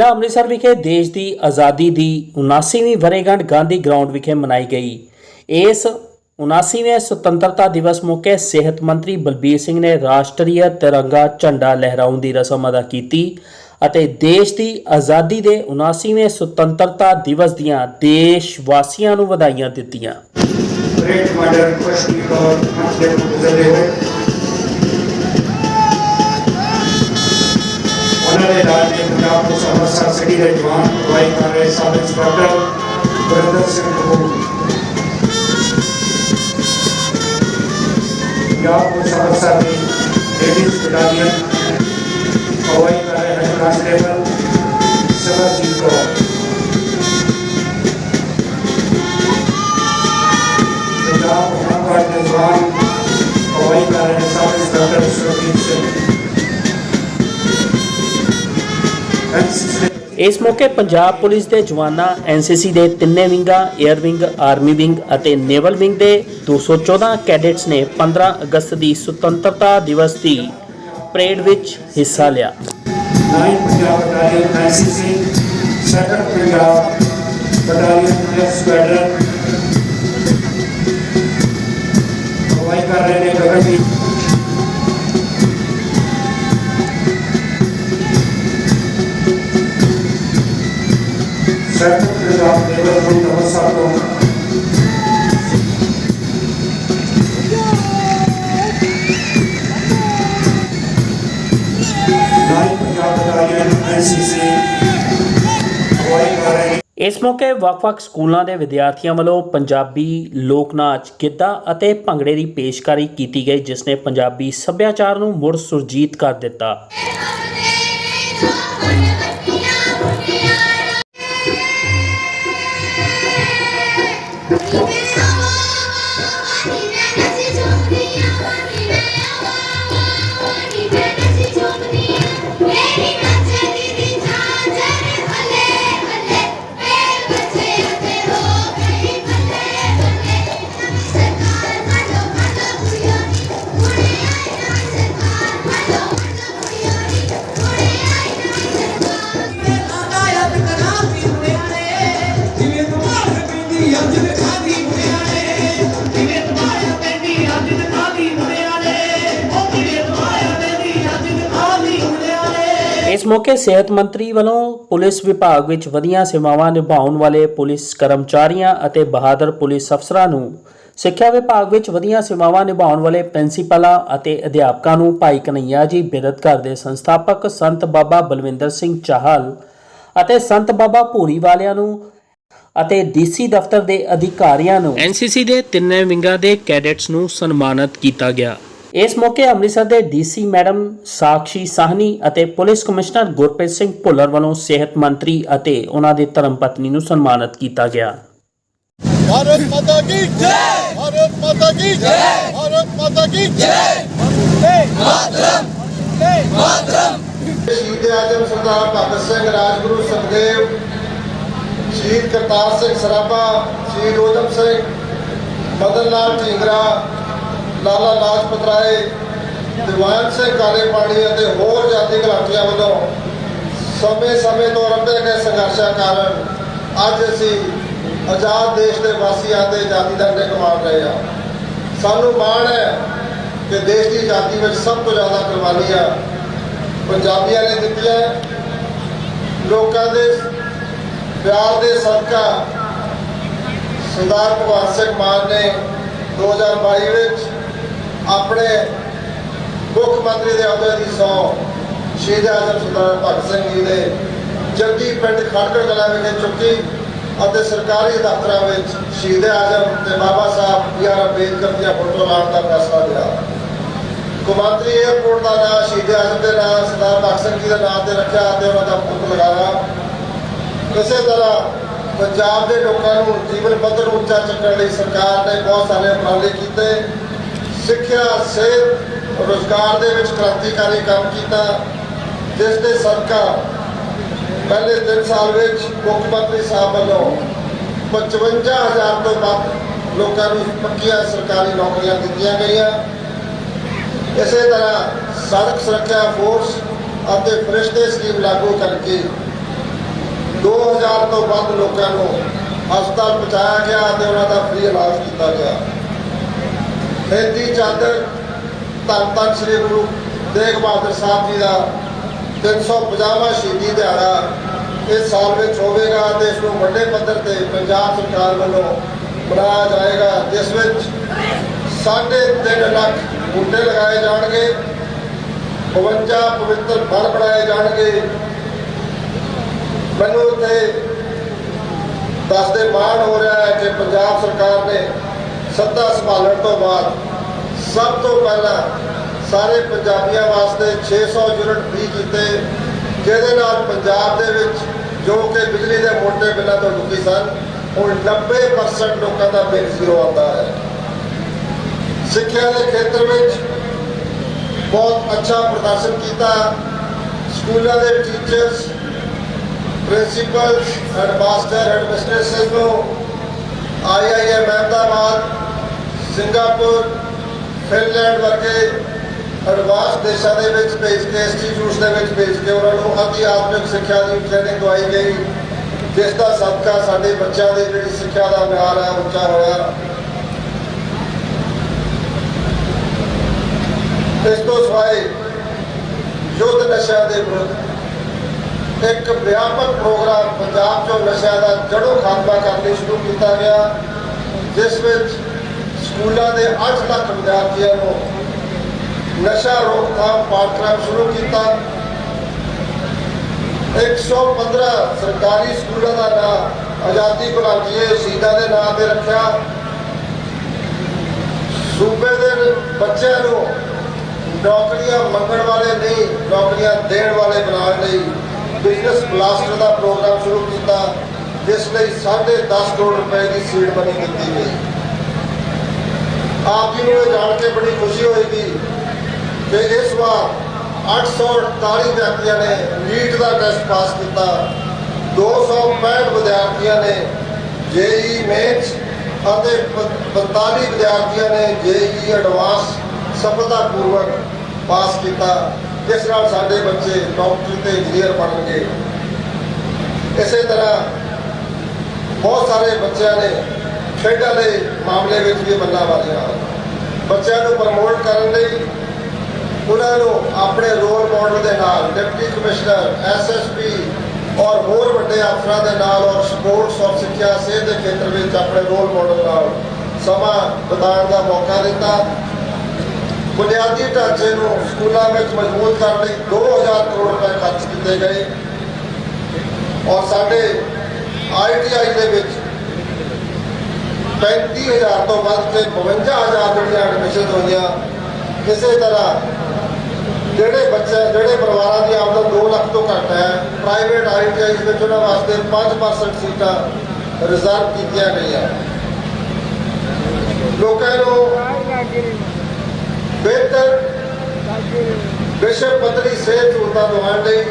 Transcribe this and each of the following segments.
ਜ਼ਿਲ੍ਹਾ ਅੰਮ੍ਰਿਤਸਰ ਵਿਖੇ ਦੇਸ਼ ਦੀ ਆਜ਼ਾਦੀ ਦੀ 79ਵੀਂ ਵਰੇਗੰਢ ਗਾਂਧੀ ਗਰਾਊਂਡ ਵਿਖੇ ਮਨਾਈ ਗਈ। ਇਸ 79ਵੇਂ ਸੁਤੰਤਰਤਾ ਦਿਵਸ ਮੌਕੇ ਸਿਹਤ ਮੰਤਰੀ ਬਲਬੀਰ ਸਿੰਘ ਨੇ ਰਾਸ਼ਟਰੀ ਤਿਰੰਗਾ ਝੰਡਾ ਲਹਿਰਾਉਣ ਦੀ ਰਸਮ ਅਦਾ ਕੀਤੀ ਅਤੇ ਦੇਸ਼ ਦੀ ਆਜ਼ਾਦੀ ਦੇ 79ਵੇਂ ਸੁਤੰਤਰਤਾ ਦਿਵਸ ਦੀਆਂ ਦੇਸ਼ ਵਾਸੀਆਂ ਨੂੰ ਵਧਾਈਆਂ ਦਿੱਤੀਆਂ। ਉਹਨਾਂ ਦੇ ਨਾਲ ਦੇ ਪੰਜਾਬ ਪੁਲਿਸ ਅੰਮ੍ਰਿਤਸਰ ਸਿਟੀ ਦੇ ਜਵਾਨ ਅਗਵਾਈ ਕਰ ਰਹੇ sub inspector Gurinder Singh Kapoor Punjab police Amritsar ਦੀ ਲੇਡੀਜ਼ ਬਟਾਲੀਅਨ ਅਗਵਾਈ ਕਰ ਰਹੇ ਹੈਡ ਕਾਂਸਟੇਬਲ ਇਸ ਮੌਕੇ ਪੰਜਾਬ ਪੁਲਿਸ ਦੇ ਜਵਾਨਾਂ ਐਨਸੀਸੀ ਦੇ ਤਿੰਨੇ ਵਿੰਗਾਂ 에ਅਰ ਵਿੰਗ, ਆਰਮੀ ਵਿੰਗ ਅਤੇ ਨੇਵਲ ਵਿੰਗ ਦੇ 214 ਕੈਡੇਟਸ ਨੇ 15 ਅਗਸਤ ਦੀ ਸੁਤੰਤਰਤਾ ਦਿਵਸ ਦੀ ਪਰੇਡ ਵਿੱਚ ਹਿੱਸਾ ਲਿਆ। Nine Punjab battalion NCC second Punjab battalion squadron ਅਗਵਾਈ ਕਰ ਰਹੇ ਨੇ ਇਸ ਮੌਕੇ ਵੱਖ-ਵੱਖ ਸਕੂਲਾਂ ਦੇ ਵਿਦਿਆਰਥੀਆਂ ਵੱਲੋਂ ਪੰਜਾਬੀ ਲੋਕ ਨਾਚ, ਗਿੱਧਾ ਅਤੇ ਭੰਗੜੇ ਦੀ ਪੇਸ਼ਕਾਰੀ ਕੀਤੀ ਗਈ, ਜਿਸ ਨੇ ਪੰਜਾਬੀ ਸੱਭਿਆਚਾਰ ਨੂੰ ਮੁੜ ਸੁਰਜੀਤ ਕਰ ਦਿੱਤਾ। ਇਸ ਮੌਕੇ ਸਿਹਤ ਮੰਤਰੀ ਵੱਲੋਂ ਪੁਲਿਸ ਵਿਭਾਗ ਵਿੱਚ ਵਧੀਆਂ ਸੇਵਾਵਾਂ ਨਿਭਾਉਣ ਵਾਲੇ ਪੁਲਿਸ ਕਰਮਚਾਰੀਆਂ ਅਤੇ ਬਹਾਦਰ ਪੁਲਿਸ ਅਫਸਰਾਂ ਨੂੰ ਸਿੱਖਿਆ ਵਿਭਾਗ ਵਿੱਚ ਵਧੀਆਂ ਸੇਵਾਵਾਂ ਨਿਭਾਉਣ ਵਾਲੇ ਪ੍ਰਿੰਸੀਪਲਾਂ ਅਤੇ ਅਧਿਆਪਕਾਂ ਨੂੰ ਭਾਈ ਕਨਈਆ ਜੀ ਬਿਰਧ ਘਰ ਦੇ ਸੰਸਥਾਪਕ ਸੰਤ ਬਾਬਾ ਬਲਵਿੰਦਰ ਸਿੰਘ ਚਾਹਲ ਅਤੇ ਸੰਤ ਬਾਬਾ ਭੂਰੀ ਵਾਲਿਆਂ ਨੂੰ ਅਤੇ ਡੀਸੀ ਦਫ਼ਤਰ ਦੇ ਅਧਿਕਾਰੀਆਂ ਨੂੰ ਐਨਸੀਸੀ ਦੇ ਤਿੰਨੇ ਵਿੰਗਾਂ ਦੇ ਕੈਡਟਸ ਨੂੰ ਸਨਮਾਨਿਤ ਕੀਤਾ ਗਿਆ। ਇਸ ਮੌਕੇ ਅੰਮ੍ਰਿਤਸਰ ਦੇ ਡੀਸੀ ਮੈਡਮ ਸਾਖੀ ਸਾਹਨੀ ਅਤੇ ਪੁਲਿਸ ਕਮਿਸ਼ਨਰ ਗੁਰਪ੍ਰੀਤ ਸਿੰਘ ਭੁੱਲਰ ਵੱਲੋਂ ਸਿਹਤ ਮੰਤਰੀ ਅਤੇ ਉਹਨਾਂ ਦੇ ਧਰਮ ਪਤਨੀ ਨੂੰ ਸਨਮਾਨਿਤ ਕੀਤਾ ਗਿਆ। ਭਾਰਤ ਮਾਤਾ ਕੀ ਜੈ ਭਾਰਤ ਮਾਤਾ ਕੀ ਜੈ ਭਾਰਤ ਮਾਤਾ ਕੀ ਜੈ ਵੰਦੇ ਮਾਤਰਮ ਵੰਦੇ ਮਾਤਰਮ ਸ਼ਹੀਦ ਆਜਮ ਸਰਦਾਰ ਭਗਤ ਸਿੰਘ ਰਾਜਗੁਰੂ ਸੁਖਦੇਵ ਸ਼ਹੀਦ ਕਰਤਾਰ ਸਿੰਘ ਸਰਾਭਾ ਸ਼ਹੀਦ ਉਦਮ ਸਿੰਘ ਮਦਨ ਲਾਲ ਢੀਂਗਰਾ ਲਾਲਾ ਲਾਜਪਤ ਰਾਏ, ਦੀਵਾਨ ਸਿੰਘ ਕਾਲੇ ਪਾਣੀ ਅਤੇ ਹੋਰ ਜਾਤੀ ਘਰਾਟੀਆਂ ਵੱਲੋਂ ਸਮੇਂ-ਸਮੇਂ ਤੋਂ ਆਰੰਭੇ ਗਏ ਸੰਘਰਸ਼ਾਂ ਕਾਰਨ ਅੱਜ ਅਸੀਂ ਆਜ਼ਾਦ ਦੇਸ਼ ਦੇ ਵਾਸੀਆਂ ਤੇ ਆਜ਼ਾਦੀ ਦਾ ਨਿਕ ਮਾਰ ਰਹੇ ਹਾਂ। ਸਾਨੂੰ ਮਾਣ ਹੈ ਕਿ ਦੇਸ਼ ਦੀ ਆਜ਼ਾਦੀ ਵਿੱਚ ਸਭ ਤੋਂ ਜ਼ਿਆਦਾ ਕੁਰਬਾਨੀਆਂ ਪੰਜਾਬੀਆਂ ਨੇ ਦਿੱਤੀਆਂ ਲੋਕਾਂ ਦੇ ਪਿਆਰ ਦੇ ਸਦਕਾ ਸਰਦਾਰ ਭਗਵੰਤ ਸਿੰਘ ਮਾਨ ਨੇ 2022 ਵਿੱਚ ਆਪਣੇ ਮੁੱਖ ਮੰਤਰੀ ਦੇ ਅਹੁਦੇ ਦੀ ਸਹੁੰ ਸ਼ਹੀਦ ਆਜ਼ਮ ਸਰਦਾਰ ਭਗਤ ਸਿੰਘ ਜੀ ਦੇ ਜੱਦੀ ਪਿੰਡ ਖੜਕੜ ਕਲਾਂ ਵਿਖੇ ਚੁੱਕੀ ਅਤੇ ਸਰਕਾਰੀ ਦਫ਼ਤਰਾਂ ਵਿੱਚ ਸ਼ਹੀਦ ਆਜ਼ਮ ਤੇ ਬਾਬਾ ਸਾਹਿਬ ਬੀ ਆਰ ਅੰਬੇਦਕਰ ਦੀਆਂ ਫੋਟੋ ਲਾਉਣ ਦਾ ਫੈਸਲਾ ਲਿਆ। ਕੌਮਾਂਤਰੀ ਏਅਰਪੋਰਟ ਦਾ ਨਾਮ ਸ਼ਹੀਦ ਆਜ਼ਮ ਦੇ ਨਾਮ ਸਰਦਾਰ ਭਗਤ ਸਿੰਘ ਜੀ ਦੇ ਨਾਮ ਤੇ ਰੱਖਿਆ ਅਤੇ ਉਹਨਾਂ ਦਾ ਫੋਟੋ ਲਗਾਇਆ। ਕਿਸੇ ਤਰ੍ਹਾਂ ਪੰਜਾਬ ਦੇ ਲੋਕਾਂ ਨੂੰ ਜੀਵਨ ਪੱਧਰ ਉੱਚਾ ਚੱਕਣ ਲਈ ਸਰਕਾਰ ਨੇ ਬਹੁਤ ਸਾਰੇ ਉਪਰਾਲੇ ਕੀਤੇ। ਸਿੱਖਿਆ, ਸਿਹਤ, ਰੋਜ਼ਗਾਰ ਦੇ ਵਿੱਚ ਕ੍ਰਾਂਤੀਕਾਰੀ ਕੰਮ ਕੀਤਾ, ਜਿਸ ਦੇ ਸਦਕਾ ਪਹਿਲੇ 3 ਸਾਲ ਵਿੱਚ ਮੁੱਖ ਮੰਤਰੀ ਸਾਹਿਬ ਵੱਲੋਂ 55000 ਤੋਂ ਵੱਧ ਲੋਕਾਂ ਨੂੰ ਪੱਕੀਆਂ ਸਰਕਾਰੀ ਨੌਕਰੀਆਂ ਦਿੱਤੀਆਂ ਗਈਆਂ। ਇਸੇ ਤਰ੍ਹਾਂ ਸੜਕ ਸੁਰੱਖਿਆ ਫੋਰਸ ਅਤੇ ਫਰਿਸ਼ਤੇ ਸਕੀਮ ਲਾਗੂ ਕਰਕੇ 2000 ਤੋਂ ਵੱਧ ਲੋਕਾਂ ਨੂੰ ਹਸਪਤਾਲ ਪਹੁੰਚਾਇਆ ਗਿਆ ਅਤੇ ਉਹਨਾਂ ਦਾ ਫ੍ਰੀ ਇਲਾਜ ਕੀਤਾ ਗਿਆ। ਖੇਤੀ ਚਾਦਰ ਧੰਨ ਧੰਨ ਸ੍ਰੀ ਗੁਰੂ ਤੇਗ ਬਹਾਦਰ ਸਾਹਿਬ ਜੀ ਦਾ 350ਵਾਂ ਸ਼ਹੀਦੀ ਦਿਹਾੜਾ ਇਸ ਸਾਲ ਵਿੱਚ ਹੋਵੇਗਾ ਤੇ ਇਸ ਨੂੰ ਵੱਡੇ ਪੱਧਰ ਤੇ ਪੰਜਾਬ ਸਰਕਾਰ ਵੱਲੋਂ ਬਣਾਇਆ ਜਾਏਗਾ, ਜਿਸ ਵਿੱਚ ਸਾਢੇ ਤਿੰਨ ਲੱਖ ਬੂਟੇ ਲਗਾਏ ਜਾਣਗੇ 52 ਪਵਿੱਤਰ ਫਲ ਬਣਾਏ ਜਾਣਗੇ। ਮੈਨੂੰ ਇੱਥੇ ਦੱਸਦੇ ਮਾਣ ਹੋ ਰਿਹਾ ਹੈ ਕਿ ਪੰਜਾਬ ਸਰਕਾਰ ਨੇ ਸੱਤਾ ਸੰਭਾਲਣ ਤੋਂ ਬਾਅਦ ਸਭ ਤੋਂ ਪਹਿਲਾਂ ਸਾਰੇ ਪੰਜਾਬੀਆਂ ਵਾਸਤੇ 600 ਯੂਨਿਟ ਫ੍ਰੀ ਕੀਤੇ, ਜਿਹਦੇ ਨਾਲ ਪੰਜਾਬ ਦੇ ਵਿੱਚ ਜੋ ਕਿ ਬਿਜਲੀ ਦੇ ਮੋਟੇ ਬਿੱਲਾਂ ਤੋਂ ਦੁਖੀ ਸਨ, ਹੁਣ 90% ਲੋਕਾਂ ਦਾ ਬਿੱਲ ਜ਼ੀਰੋ ਆਉਂਦਾ ਹੈ। ਸਿੱਖਿਆ ਦੇ ਖੇਤਰ ਵਿੱਚ ਬਹੁਤ ਅੱਛਾ ਪ੍ਰਦਰਸ਼ਨ ਕੀਤਾ। ਸਕੂਲਾਂ ਦੇ ਟੀਚਰਸ, ਪ੍ਰਿੰਸੀਪਲਸ, ਐਡਮਾਸਟਰ, ਐਡਮਿਨਿਸਟ੍ਰੇਸ਼ਨ ਨੂੰ ਆਈਆਈਐਮ ਅਹਿਮਦਾਬਾਦ ਸਿੰਗਾਪੁਰ, ਫਿਨਲੈਂਡ ਵਰਗੇ ਐਡਵਾਂਸ ਦੇਸ਼ਾਂ ਦੇ ਵਿੱਚ ਭੇਜ ਕੇ, ਇੰਸਟੀਚਿਊਟਸ ਦੇ ਵਿੱਚ ਭੇਜ ਕੇ ਉਹਨਾਂ ਨੂੰ ਅਤੀ ਆਧੁਨਿਕ ਸਿੱਖਿਆ ਦੀ ਟ੍ਰੇਨਿੰਗ ਦਵਾਈ ਗਈ, ਜਿਸ ਦਾ ਸਦਕਾ ਸਾਡੇ ਬੱਚਿਆਂ ਦੀ ਜਿਹੜੀ ਸਿੱਖਿਆ ਦਾ ਮਿਆਰ ਹੈ, ਉੱਚਾ ਹੋਇਆ। ਇਸ ਤੋਂ ਸਿਵਾਏ ਯੁੱਧ ਨਸ਼ਿਆਂ ਦੇ ਵਿਰੁੱਧ ਇੱਕ ਵਿਆਪਕ ਪ੍ਰੋਗਰਾਮ ਪੰਜਾਬ 'ਚੋਂ ਨਸ਼ਿਆਂ ਦਾ ਜੜੋਂ ਖਾਤਮਾ ਕਰਨ ਲਈ ਸ਼ੁਰੂ ਕੀਤਾ ਗਿਆ, ਜਿਸ ਵਿੱਚ ਸਕੂਲਾਂ ਦੇ 8 ਲੱਖ ਵਿਦਿਆਰਥੀਆਂ ਨੂੰ ਨਸ਼ਾ ਰੋਕਥਾਮ ਪਾਠਕ੍ਰਮ ਸ਼ੁਰੂ ਕੀਤਾ। 115 ਸਰਕਾਰੀ ਸਕੂਲਾਂ ਦਾ ਨਾਮ ਆਜ਼ਾਦੀ ਘੁਲਾਟੀਏ ਸ਼ਹੀਦਾਂ ਦੇ ਨਾਮ ਤੇ ਰੱਖਿਆ। ਸੂਬੇ ਦੇ ਬੱਚਿਆਂ ਨੂੰ ਨੌਕਰੀਆਂ ਮੰਗਣ ਵਾਲੇ ਨਹੀਂ, ਨੌਕਰੀਆਂ ਦੇਣ ਵਾਲੇ ਬਣਾਉਣ ਲਈ। ਬਿਜ਼ਨਸ ਬਲਾਸਟਰ ਦਾ ਪ੍ਰੋਗਰਾਮ ਸ਼ੁਰੂ ਕੀਤਾ, ਜਿਸ ਲਈ 10.5 ਕਰੋੜ ਰੁਪਏ ਦੀ ਸੀਡ ਬਣੀ ਦਿੱਤੀ ਗਈ। ਆਪ ਜੀ ਨੂੰ ਇਹ ਜਾਣ ਕੇ ਬੜੀ ਖੁਸ਼ੀ ਹੋਏਗੀ ਕਿ ਇਸ ਵਾਰ 848 ਵਿਅਕਤੀਆਂ ਨੇ ਨੀਟ ਦਾ ਟੈਸਟ ਪਾਸ ਕੀਤਾ। 265 ਵਿਦਿਆਰਥੀਆਂ ਨੇ ਜੇਈ ਮੇਨਸ ਅਤੇ 45 ਵਿਦਿਆਰਥੀਆਂ ਨੇ ਜੇਈ ਐਡਵਾਂਸ ਸਫਲਤਾਪੂਰਵਕ ਪਾਸ ਕੀਤਾ। ਜਿਸ ਨਾਲ ਸਾਡੇ ਬੱਚੇ ਡਾਕਟਰ ਤੇ ਇੰਜੀਨੀਅਰ ਬਣਨਗੇ। ਇਸੇ ਤਰ੍ਹਾਂ ਬਹੁਤ ਸਾਰੇ ਬੱਚਿਆਂ ਨੇ ਖੇਡਾਂ ਦੇ ਮਾਮਲੇ ਵਿੱਚ ਵੀ ਬੱਲਾ ਮਾਰੀਆਂ। ਬੱਚਿਆਂ ਨੂੰ ਪ੍ਰਮੋਟ ਕਰਨ ਲਈ ਉਹਨਾਂ ਨੂੰ ਆਪਣੇ ਰੋਲ ਮਾਡਲ ਦੇ ਨਾਲ ਡਿਪਟੀ ਕਮਿਸ਼ਨਰ ਐਸਐਸਪੀ ਔਰ ਹੋਰ ਵੱਡੇ ਅਫਸਰਾਂ ਦੇ ਨਾਲ ਔਰ ਸਪੋਰਟਸ ਔਰ ਸਿੱਖਿਆ ਸਿਹਤ ਦੇ ਖੇਤਰ ਵਿੱਚ ਆਪਣੇ ਰੋਲ ਮਾਡਲ ਨਾਲ ਸਮਾਂ ਬਿਤਾਉਣ ਦਾ ਮੌਕਾ ਦਿੱਤਾ। ਬੁਨਿਆਦੀ ਢਾਂਚੇ ਨੂੰ ਸਕੂਲਾਂ ਵਿੱਚ ਮਜ਼ਬੂਤ ਕਰਨ ਲਈ 2000 ਕਰੋੜ ਰੁਪਏ ਖਰਚ ਕੀਤੇ ਗਏ। ਔਰ ਸਾਡੇ ਆਈਟੀਆਈ ਦੇ ਵਿੱਚ 35000 ਤੋਂ ਵੱਧ ਕੇ 52000 ਜਿਹੜੀਆਂ ਐਡਮਿਸ਼ਨ ਹੋਈਆਂ, ਇਸੇ ਤਰ੍ਹਾਂ ਜਿਹੜੇ ਬੱਚੇ, ਜਿਹੜੇ ਪਰਿਵਾਰਾਂ ਦੀ ਆਮਦਨ 2 ਲੱਖ ਤੋਂ ਘੱਟ ਹੈ ਪ੍ਰਾਈਵੇਟ ਆਈਟੀਆਈ ਵਿੱਚ ਉਹਨਾਂ ਵਾਸਤੇ 5% ਸੀਟਾਂ ਰਿਜ਼ਰਵ ਕੀਤੀਆਂ ਗਈਆਂ। ਲੋਕਾਂ ਨੂੰ ਬਿਹਤਰ ਵਿਸ਼ਵ ਪੱਧਰੀ ਸਿਹਤ ਸਹੂਲਤਾਂ ਦਿਵਾਉਣ ਲਈ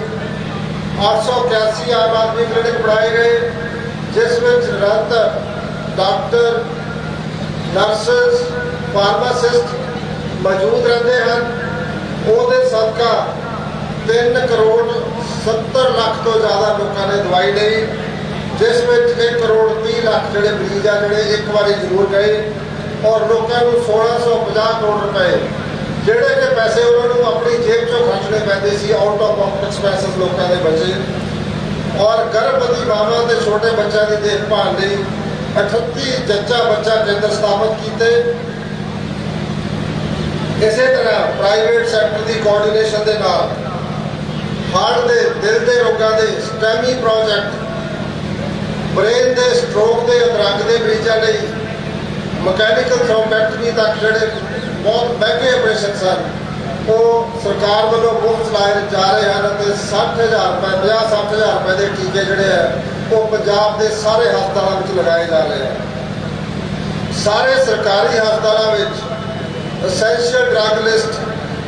881 ਆਮ ਆਦਮੀ ਕਲੀਨਿਕ ਬਣਾਏ ਗਏ, ਜਿਸ ਵਿੱਚ ਨਿਰੰਤਰ ਡਾਕਟਰ, ਨਰਸਸ, ਫਾਰਮਾਸਿਸਟ ਮੌਜੂਦ ਰਹਿੰਦੇ ਹਨ। ਉਹਦੇ ਸਦਕਾ 3 ਕਰੋੜ 70 ਲੱਖ ਤੋਂ ਜ਼ਿਆਦਾ ਲੋਕਾਂ ਨੇ ਦਵਾਈ ਲਈ, ਜਿਸ ਵਿੱਚ 1 ਕਰੋੜ 30 ਲੱਖ ਜਿਹੜੇ ਮਰੀਜ਼ ਆ, ਜਿਹੜੇ ਇੱਕ ਵਾਰੀ ਜ਼ਰੂਰ ਗਏ ਔਰ ਲੋਕਾਂ ਨੂੰ 1650 ਕਰੋੜ ਰੁਪਏ ਜਿਹੜੇ ਕਿ ਪੈਸੇ ਉਹਨਾਂ ਨੂੰ ਆਪਣੀ ਜੇਬ ਚੋਂ ਖਰਚਣੇ ਪੈਂਦੇ ਸੀ ਆਊਟ ਆਫ ਪਾਕਟ ਐਕਸਪੈਂਸਸ ਲੋਕਾਂ ਦੇ ਬਚੇ। ਔਰ ਗਰਭਵਤੀ ਮਾਵਾਂ ਤੇ ਛੋਟੇ ਬੱਚਿਆਂ ਦੀ ਦੇਖਭਾਲ ਲਈ 38 ਜੱਚਾ ਬੱਚਾ ਕੇਂਦਰ ਸਥਾਪਿਤ ਕੀਤੇ। ਇਸੇ ਤਰ੍ਹਾਂ ਪ੍ਰਾਈਵੇਟ ਸੈਕਟਰ ਦੀ ਕੋਆਰਡੀਨੇਸ਼ਨ ਦੇ ਨਾਲ ਹਾਰਟ ਦੇ, ਦਿਲ ਦੇ ਰੋਗਾਂ ਦੇ ਸਟੈਮੀ ਪ੍ਰੋਜੈਕਟ ਬ੍ਰੇਨ ਦੇ ਸਟ੍ਰੋਕ ਦੇ ਅਦਰੰਗ ਦੇ ਮਰੀਜ਼ਾਂ ਲਈ ਮਕੈਨੀਕਲ ਥ੍ਰੋਮਬੈਕਟਮੀ ਤੱਕ ਜਿਹੜੇ ਬਹੁਤ ਮਹਿੰਗੇ ਆਪਰੇਸ਼ਨ ਸਨ। ਉਹ ਸਰਕਾਰ ਵੱਲੋਂ ਮੁਫਤ ਲਾਏ ਜਾ ਰਹੇ ਹਨ ਤੇ 60000 ਰੁਪਏ 50 60000 ਰੁਪਏ ਦੇ ਟੀਕੇ ਜਿਹੜੇ ਆ, ਉਹ ਪੰਜਾਬ ਦੇ ਸਾਰੇ ਹਸਪਤਾਲਾਂ ਵਿੱਚ ਲਗਾਏ ਜਾ ਰਹੇ ਆ। ਸਾਰੇ ਸਰਕਾਰੀ ਹਸਪਤਾਲਾਂ ਵਿੱਚ ਐਸੈਂਸ਼ੀਅਲ ਡਰੱਗ ਲਿਸਟ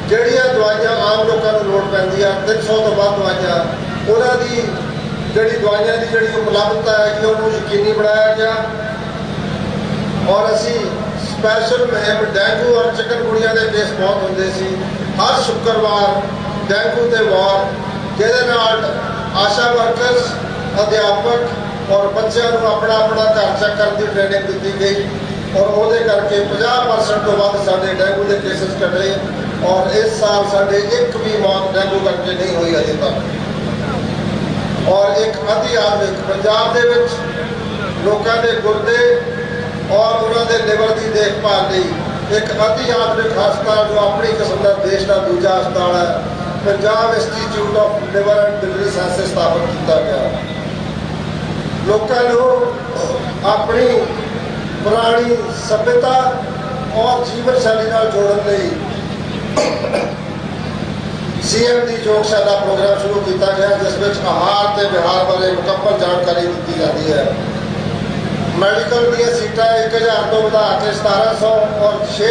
ਜਿਹੜੀਆਂ ਦਵਾਈਆਂ ਆਮ ਲੋਕਾਂ ਨੂੰ ਲੋੜ ਪੈਂਦੀ ਆ 300 ਤੋਂ ਵੱਧ ਦਵਾਈਆਂ, ਉਹਨਾਂ ਦੀ ਜਿਹੜੀ ਦਵਾਈਆਂ ਦੀ ਜਿਹੜੀ ਉਪਲਬਧਤਾ ਹੈ ਕਿ ਉਹਨੂੰ ਯਕੀਨੀ ਬਣਾਇਆ ਗਿਆ। ਔਰ ਅਸੀਂ ਸਪੈਸ਼ਲ ਮੁਹਿੰਮ ਡੈਂਗੂ ਔਰ ਚਿਕਨਗੁਨੀਆ ਦੇ ਕੇਸ ਬਹੁਤ ਹੁੰਦੇ ਸੀ। ਹਰ ਸ਼ੁੱਕਰਵਾਰ ਡੈਂਗੂ ਦੇ ਵਾਰ, ਜਿਹਦੇ ਨਾਲ ਆਸ਼ਾ ਵਰਕਰਸ ਅਧਿਆਪਕ ਔਰ ਬੱਚਿਆਂ ਨੂੰ ਆਪਣਾ ਆਪਣਾ ਘਰ ਚੈੱਕ ਕਰਨ ਦੀ ਟ੍ਰੇਨਿੰਗ ਦਿੱਤੀ ਗਈ ਔਰ ਉਹਦੇ ਕਰਕੇ 50% ਤੋਂ ਵੱਧ ਸਾਡੇ ਡੈਂਗੂ ਦੇ ਕੇਸਸ ਘਟੇ ਔਰ ਇਸ ਸਾਲ ਸਾਡੇ ਇੱਕ ਵੀ ਮੌਤ ਡੈਂਗੂ ਕਰਕੇ ਨਹੀਂ ਹੋਈ ਅਜੇ ਤੱਕ। ਔਰ ਇੱਕ ਅਧਿ ਆਧੁਨਿਕ ਪੰਜਾਬ ਦੇ ਵਿੱਚ ਲੋਕਾਂ ਦੇ ਗੁਰਦੇ ਔਰ ਉਹਨਾਂ ਦੇ ਲਿਵਰ ਦੀ ਦੇਖਭਾਲ ਲਈ ਇੱਕ ਅਧਿ ਆਧੁਨਿਕ ਹਸਪਤਾਲ ਜੋ ਆਪਣੀ ਕਿਸਮ ਦਾ ਦੇਸ਼ ਦਾ ਦੂਜਾ ਹਸਪਤਾਲ ਹੈ, Punjab institute of liver and biliary sciences ਸਥਾਪਿਤ ਕੀਤਾ ਗਿਆ। ਲੋਕਾਂ ਨੂੰ ਆਪਣੀ ਪੁਰਾਣੀ ਸਭਿਅਤਾ ਔਰ ਜੀਵਨ ਸ਼ੈਲੀ ਨਾਲ ਜੋੜਨ ਲਈ ਸੀਐਮ ਦੀ ਯੋਗਸ਼ਾਲਾ ਪ੍ਰੋਗਰਾਮ ਸ਼ੁਰੂ ਕੀਤਾ ਗਿਆ, ਜਿਸ ਵਿੱਚ ਆਹਾਰ ਤੇ ਵਿਹਾਰ ਬਾਰੇ ਮੁਕੰਮਲ ਜਾਣਕਾਰੀ ਦਿੱਤੀ ਜਾਂਦੀ ਹੈ। ਮੈਡੀਕਲ ਦੀਆਂ ਸੀਟਾਂ 1000 ਤੋਂ ਵਧਾ ਕੇ 1700 ਔਰ 6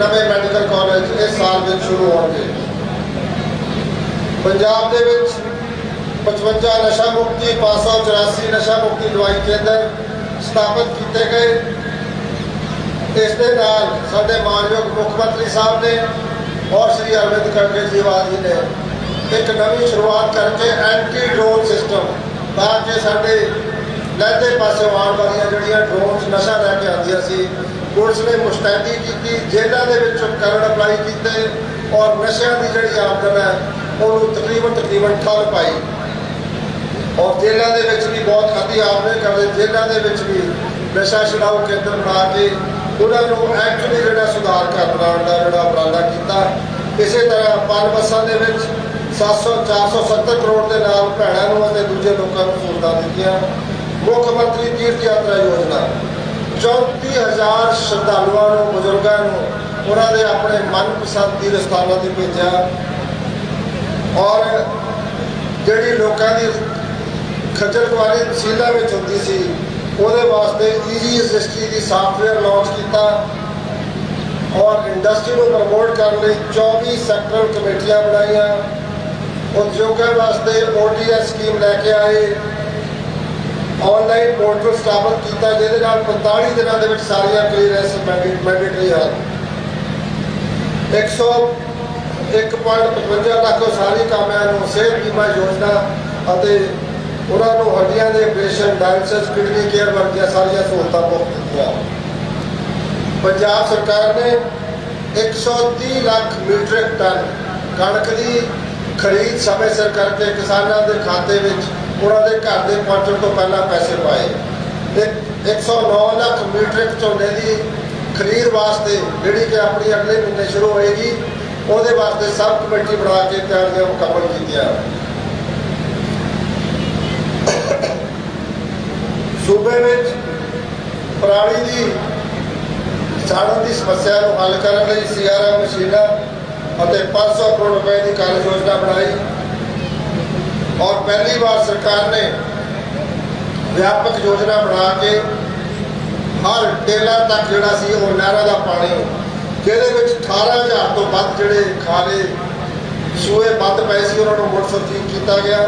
ਨਵੇਂ ਮੈਡੀਕਲ ਕਾਲਜ ਇਸ ਸਾਲ ਵਿੱਚ ਸ਼ੁਰੂ ਹੋਣਗੇ। ਪੰਜਾਬ ਦੇ ਵਿੱਚ 55 ਨਸ਼ਾ ਮੁਕਤੀ 584 ਨਸ਼ਾ ਮੁਕਤੀ ਦਵਾਈ ਕੇਂਦਰ ਸਥਾਪਿਤ ਕੀਤੇ ਗਏ। ਇਸ ਦੇ ਨਾਲ ਸਾਡੇ ਮਾਨਯੋਗ ਮੁੱਖ ਮੰਤਰੀ ਸਾਹਿਬ ਨੇ ਔਰ ਸ੍ਰੀ ਅਰਵਿੰਦ ਕੇਜਰੀਵਾਲ ਜੀ ਨੇ ਇੱਕ ਨਵੀਂ ਸ਼ੁਰੂਆਤ ਕਰਕੇ ਐਂਟੀ ਡਰੋਨ ਸਿਸਟਮ, ਤਾਂ ਕਿ ਸਾਡੇ ਲਹਿਦੇ ਪਾਸੇ ਆਉਣ ਵਾਲੀਆਂ ਜਿਹੜੀਆਂ ਡਰੋਨਸ ਨਸ਼ਾ ਲੈ ਕੇ ਆਉਂਦੀਆਂ ਸੀ, ਪੁਲਿਸ ਨੇ ਮੁਸਤੈਦੀ ਕੀਤੀ, ਜੇਲ੍ਹਾਂ ਦੇ ਵਿੱਚ ਕਰਨ ਅਪਲਾਈ ਕੀਤੇ ਔਰ ਨਸ਼ਿਆਂ ਦੀ ਜਿਹੜੀ ਆਮਦਨ ਹੈ, ਉਹਨੂੰ ਤਕਰੀਬਨ ਤਕਰੀਬਨ ਠੱਲ ਪਾਈ। ਔਰ ਜੇਲ੍ਹਾਂ ਦੇ ਵਿੱਚ ਵੀ ਬਹੁਤ ਅਤੀ ਆਮਦਨ ਕਰਦੇ, ਜੇਲ੍ਹਾਂ ਦੇ ਵਿੱਚ ਵੀ ਨਸ਼ਾ ਛੁਡਾਊ ਕੇਂਦਰ ਬਣਾ ਕੇ ਉਹਨਾਂ ਨੂੰ ਐਕਚੁਅਲੀ ਜਿਹੜਾ ਸੁਧਾਰ ਕਰਨ ਦਾ ਜਿਹੜਾ ਉਪਰਾਲਾ ਕੀਤਾ। ਇਸੇ ਤਰ੍ਹਾਂ ਪੰਜ ਬੱਸਾਂ ਦੇ ਵਿੱਚ 700 470 ਕਰੋੜ ਦੇ ਨਾਲ ਭੈਣਾਂ ਨੂੰ ਅਤੇ ਦੂਜੇ ਲੋਕਾਂ ਨੂੰ ਸਹੂਲਤਾਂ ਦਿੱਤੀਆਂ। ਮੁੱਖ ਮੰਤਰੀ ਤੀਰਥ ਯਾਤਰਾ ਯੋਜਨਾ। 34000 ਸ਼ਰਧਾਲੂਆਂ ਨੂੰ, ਬਜ਼ੁਰਗਾਂ ਨੂੰ ਉਹਨਾਂ ਦੇ ਆਪਣੇ ਮਨਪਸੰਦ ਦੀ ਸਥਾਨਾਂ ਤੇ ਭੇਜਿਆ। ਔਰ ਜਿਹੜੀ ਲੋਕਾਂ ਦੀ ਖੱਜਲ ਖੁਆਰੀ ਤਹਿਸੀਲਾਂ ਵਿੱਚ ਹੁੰਦੀ ਸੀ, ਉਹਦੇ ਵਾਸਤੇ ਈਜੀ ਰਜਿਸਟਰੀ ਦੀ ਸਾਫਟਵੇਅਰ ਲਾਂਚ ਕੀਤਾ ਔਰ ਇੰਡਸਟਰੀ ਨੂੰ ਪ੍ਰਮੋਟ ਕਰਨ ਲਈ 24 ਸੈਕਟਰਲ ਕਮੇਟੀਆਂ ਬਣਾਈਆਂ। ਉਦਯੋਗਾਂ ਵਾਸਤੇ ਓਡੀਐਸ ਸਕੀਮ ਲੈ ਕੇ ਆਏ। ਆਨਲਾਈਨ ਪੋਰਟਲ ਸਥਾਪਿਤ ਕੀਤਾ, ਜਿਹਦੇ ਨਾਲ 45 ਦਿਨਾਂ ਦੇ ਵਿੱਚ ਸਾਰੀਆਂ ਕਲੀਅਰੈਂਸ ਮੈਂਡੇਟਰੀ ਹਨ 100 1.55 ਲੱਖ ਸਾਰੀ ਕਾਮਿਆਂ ਨੂੰ ਸਿਹਤ ਬੀਮਾ ਯੋਜਨਾ ਅਤੇ ਉਹਨਾਂ ਨੂੰ ਹੱਡੀਆਂ ਦੇ ਆਪਰੇਸ਼ਨ ਡਾਇਲਸਿਸ ਕਿਡਨੀ ਕੇਅਰ ਵਰਗੀਆਂ ਸਾਰੀਆਂ ਸਹੂਲਤਾਂ ਮੁਫਤ ਦਿੱਤੀਆਂ। ਪੰਜਾਬ ਸਰਕਾਰ ਨੇ 130 ਲੱਖ ਮੀਟ੍ਰਿਕ ਟਨ ਕਣਕ ਦੀ ਖਰੀਦ ਸਮੇਂ ਸਿਰ ਕਰਕੇ ਕਿਸਾਨਾਂ ਦੇ ਖਾਤੇ ਵਿੱਚ ਉਹਨਾਂ ਦੇ ਘਰ ਦੇ ਪਹੁੰਚਣ ਤੋਂ ਪਹਿਲਾਂ ਪੈਸੇ ਪਾਏ। ਤੇ 109 ਲੱਖ ਮੀਟ੍ਰਿਕ ਝੋਨੇ ਦੀ ਖਰੀਦ ਵਾਸਤੇ, ਜਿਹੜੀ ਕਿ ਆਪਣੀ ਅਗਲੇ ਮਹੀਨੇ ਸ਼ੁਰੂ ਹੋਏਗੀ, ਉਹਦੇ ਵਾਸਤੇ ਸਬ ਕਮੇਟੀ ਬਣਾ ਕੇ ਤਿਆਰੀਆਂ ਮੁਕੰਮਲ ਕੀਤੀਆਂ। ਸੂਬੇ ਵਿੱਚ ਪਰਾਲੀ ਦੀ ਸਾੜਨ ਦੀ ਸਮੱਸਿਆ ਨੂੰ ਹੱਲ ਕਰਨ ਲਈ ਸੀਆਰਐਮ ਮਸ਼ੀਨਾਂ ਅਤੇ 500 ਕਰੋੜ ਰੁਪਏ ਦੀ ਕਾਰਜ ਯੋਜਨਾ ਬਣਾਈ। ਔਰ ਪਹਿਲੀ ਵਾਰ ਸਰਕਾਰ ਨੇ ਵਿਆਪਕ ਯੋਜਨਾ ਬਣਾ ਕੇ ਹਰ ਟੇਲਾ ਤੱਕ ਜਿਹੜਾ ਸੀ ਉਹ ਨਹਿਰਾਂ ਦਾ ਪਾਣੀ, ਜਿਹਦੇ ਵਿੱਚ 18000 ਤੋਂ ਵੱਧ ਜਿਹੜੇ ਖਾਲੇ ਸੂਏ ਬੰਦ ਪਏ ਸੀ, ਉਹਨਾਂ ਨੂੰ ਮੁੜ ਸੁਰਜੀਤ ਕੀਤਾ ਗਿਆ।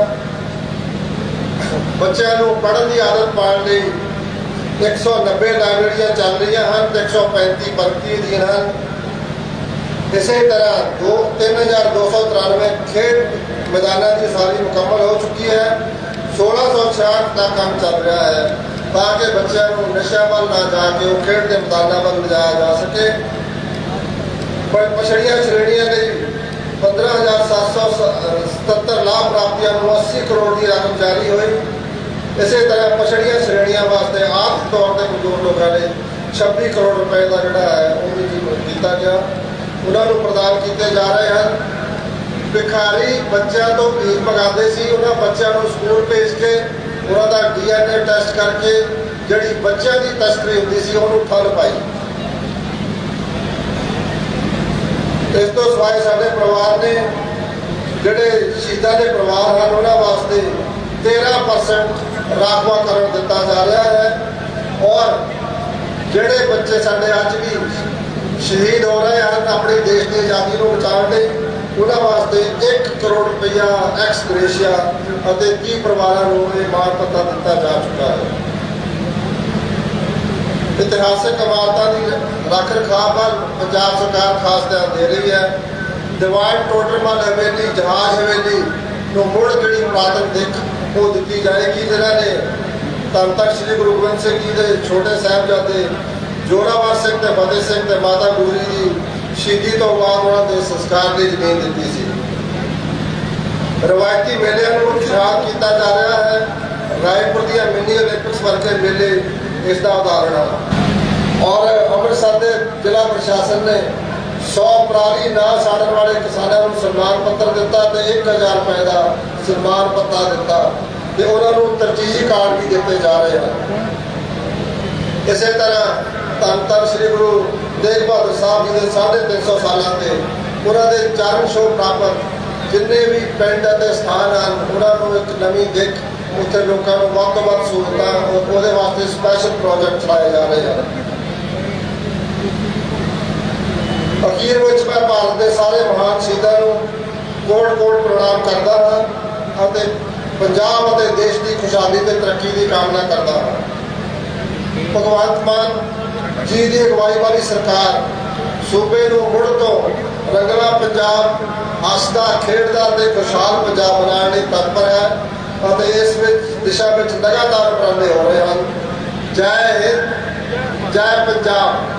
ਬੱਚਿਆਂ ਨੂੰ ਪੜ੍ਹਨ ਦੀ ਆਦਤ ਪਾਉਣ ਲਈ 190 ਲਾਇਬ੍ਰੇਰੀਆਂ ਚੱਲ ਰਹੀਆਂ ਹਨ ਤੇ 135 ਭਰਤੀ ਦੀਆਂ ਹਨ। ਇਸੇ ਤਰ੍ਹਾਂ ਦੋ 3293 ਖੇਡ ਮੈਦਾਨਾਂ ਦੀ ਸਾਰੀ ਮੁਕੰਮਲ ਹੋ ਚੁੱਕੀ ਹੈ। 1666 ਦਾ ਕੰਮ ਚੱਲ ਰਿਹਾ ਹੈ ਤਾਂ ਕਿ ਬੱਚਿਆਂ ਨੂੰ ਨਸ਼ਿਆਂ ਵੱਲ ਨਾ ਜਾ ਕੇ ਉਹ ਖੇਡ ਦੇ ਮੈਦਾਨਾਂ ਵੱਲ ਲਿਜਾਇਆ ਜਾ ਸਕੇ। ਪਰ ਪਛੜੀਆਂ ਸ਼੍ਰੇਣੀਆਂ ਲਈ 15777 ਲਾਭ ਪ੍ਰਾਪਤੀਆਂ ਨੂੰ 80 ਕਰੋੜ ਦੀ ਰਕਮ ਜਾਰੀ ਹੋਈ। ਇਸੇ ਤਰ੍ਹਾਂ ਪਛੜੀਆਂ ਸ਼੍ਰੇਣੀਆਂ ਵਾਸਤੇ ਆਰਥਿਕ ਤੌਰ ਤੇ ਕਮਜ਼ੋਰ ਲੋਕਾਂ ਲਈ 26 ਕਰੋੜ ਰੁਪਏ ਦਾ ਜਿਹੜਾ ਹੈ, ਉਹ ਵੀ ਕੀਤਾ ਗਿਆ। ਉਹਨਾਂ ਨੂੰ ਪ੍ਰਦਾਨ ਕੀਤੇ ਜਾ ਰਹੇ ਹਨ। ਭਿਖਾਰੀ ਬੱਚਿਆਂ ਤੋਂ ਭੀਖ ਮੰਗਾਉਂਦੇ ਸੀ, ਉਹਨਾਂ ਬੱਚਿਆਂ ਨੂੰ ਸਕੂਲ ਭੇਜ ਕੇ ਉਹਨਾਂ ਦਾ ਡੀਐਨਏ ਟੈਸਟ ਕਰਕੇ ਜਿਹੜੀ ਬੱਚਿਆਂ ਦੀ ਤਸਕਰੀ ਹੁੰਦੀ ਸੀ, ਉਹਨੂੰ ਠੱਲ ਪਾਈ। ਇਸ ਤੋਂ ਸਵਾਏ ਸਾਡੇ ਪਰਿਵਾਰ ਨੇ, ਜਿਹੜੇ ਸ਼ਹੀਦਾਂ ਦੇ ਪਰਿਵਾਰ ਹਨ, ਉਹਨਾਂ ਵਾਸਤੇ 13% ਰਾਖਵਾਂਕਰਨ ਦਿੱਤਾ ਜਾ ਰਿਹਾ ਹੈ ਔਰ ਜਿਹੜੇ ਬੱਚੇ ਸਾਡੇ ਅੱਜ ਵੀ ਸ਼ਹੀਦ ਹੋ ਰਹੇ ਹਨ, ਆਪਣੇ ਦੇਸ਼ ਦੀ ਆਜ਼ਾਦੀ ਨੂੰ ਬਚਾਉਣ ਲਈ ਉਹਨਾਂ ਵਾਸਤੇ 1 ਕਰੋੜ ਰੁਪਇਆ ਐਕਸ ਗ੍ਰੇਸ਼ੀਆ ਅਤੇ 30 ਪਰਿਵਾਰਾਂ ਨੂੰ ਇਹ ਮਾਣ ਪੱਤਾ ਦਿੱਤਾ ਜਾ ਚੁੱਕਾ ਹੈ। ਇਤਿਹਾਸਕ ਇਮਾਰਤਾਂ ਦੀ ਰੱਖ ਰਖਾਵ ਵੱਲ ਪੰਜਾਬ ਸਰਕਾਰ ਖਾਸ ਧਿਆਨ ਦੇ ਰਹੀ ਹੈ। ਦੀਵਾਨ ਟੋਟਰਮਲ ਹਵੇਲੀ, ਜਹਾਜ਼ ਹਵੇਲੀ ਨੂੰ ਮੁੜ ਜਿਹੜੀ ਪੁਰਾਤਨ ਦਿੱਖ ਉਹ ਦਿੱਤੀ ਜਾਏਗੀ। ਜਿਨ੍ਹਾਂ ਨੇ ਧੰਨ ਤੱਕ ਸ੍ਰੀ ਗੁਰੂ ਗੋਬਿੰਦ ਸਿੰਘ ਜੀ ਦੇ ਛੋਟੇ ਸਾਹਿਬਜ਼ਾਦੇ ਜੋਰਾਵਰ ਸਿੰਘ ਤੇ ਫਤਿਹ ਸਿੰਘ ਤੇ ਮਾਤਾ ਗੁਜਰੀ ਦੀ ਸ਼ਹੀਦੀ ਤੋਂ ਬਾਅਦ ਉਹਨਾਂ ਦੇ ਸੰਸਕਾਰ ਦੀ ਜ਼ਮੀਨ ਦਿੱਤੀ ਸੀ। ਰਵਾਇਤੀ ਮੇਲਿਆਂ ਨੂੰ ਖਰਾਬ ਕੀਤਾ ਜਾ ਰਿਹਾ ਹੈ। ਰਾਏਪੁਰ ਦੀਆਂ ਮਿੰਨੀ ਇਲੈਕਟ੍ਰਿਕਸ ਵਰਗੇ ਮੇਲੇ ਇਸ ਦਾ ਉਦਾਹਰਣ ਹੈ ਔਰ ਅੰਮ੍ਰਿਤਸਰ ਦੇ ਜ਼ਿਲ੍ਹਾ ਪ੍ਰਸ਼ਾਸਨ ਨੇ 100 ਪਰਾਲੀ ਨਾ ਸਾੜਨ ਵਾਲੇ ਕਿਸਾਨਾਂ ਨੂੰ ਸਨਮਾਨ ਪੱਤਰ ਦਿੱਤਾ ਤੇ 1000 ਰੁਪਏ ਦਾ ਸਨਮਾਨ ਪੱਤਾ ਦਿੱਤਾ ਤੇ ਉਹਨਾਂ ਨੂੰ ਤਰਜੀਹ ਕਾਰਡ ਵੀ ਦਿੱਤੇ ਜਾ ਰਹੇ ਹਨ। ਇਸੇ ਤਰ੍ਹਾਂ ਧੰਨ ਧੰਨ ਸ੍ਰੀ ਗੁਰੂ ਤੇਗ ਬਹਾਦਰ ਸਾਹਿਬ ਜੀ ਦੇ 350 ਸਾਲਾਂ ਤੇ ਉਹਨਾਂ ਦੇ ਚਰਨ ਛੋਹ ਪ੍ਰਾਪਤ ਜਿੰਨੇ ਵੀ ਪਿੰਡ ਅਤੇ ਸਥਾਨ ਹਨ, ਉਹਨਾਂ ਨੂੰ ਇੱਕ ਨਵੀਂ ਦਿੱਖ ਉੱਥੇ ਲੋਕਾਂ ਨੂੰ ਵੱਧ ਤੋਂ ਵੱਧ ਸਹੂਲਤਾਂ ਉਹਦੇ ਵਾਸਤੇ ਸਪੈਸ਼ਲ ਪ੍ਰੋਜੈਕਟ ਚਲਾਏ ਜਾ ਰਹੇ ਹਨ। ਅਖੀਰ ਵਿੱਚ ਮੈਂ ਭਾਰਤ ਦੇ ਸਾਰੇ ਮਹਾਨ ਸ਼ਹੀਦਾਂ ਨੂੰ ਕੋਟ ਕੋਟ ਪ੍ਰਣਾਮ ਕਰਦਾ ਹਾਂ ਅਤੇ ਪੰਜਾਬ ਅਤੇ ਦੇਸ਼ ਦੀ ਖੁਸ਼ਹਾਲੀ ਤੇ ਤਰੱਕੀ ਦੀ ਕਾਮਨਾ ਕਰਦਾ ਹਾਂ। ਭਗਵੰਤ ਮਾਨ ਜੀ ਦੀ ਅਗਵਾਈ ਵਾਲੀ ਸਰਕਾਰ ਸੂਬੇ ਨੂੰ ਮੁੜ ਤੋਂ ਰੰਗਲਾ ਪੰਜਾਬ ਹੱਸਦਾ, ਖੇਡਦਾ ਤੇ ਖੁਸ਼ਹਾਲ ਪੰਜਾਬ ਬਣਾਉਣ ਲਈ ਤਤਪਰ ਹੈ ਅਤੇ ਇਸ ਵਿੱਚ, ਦਿਸ਼ਾ ਵਿੱਚ ਲਗਾਤਾਰ ਉਪਰਾਲੇ ਹੋ ਰਹੇ ਹਨ। ਜੈ ਹਿੰਦ, ਜੈ ਪੰਜਾਬ।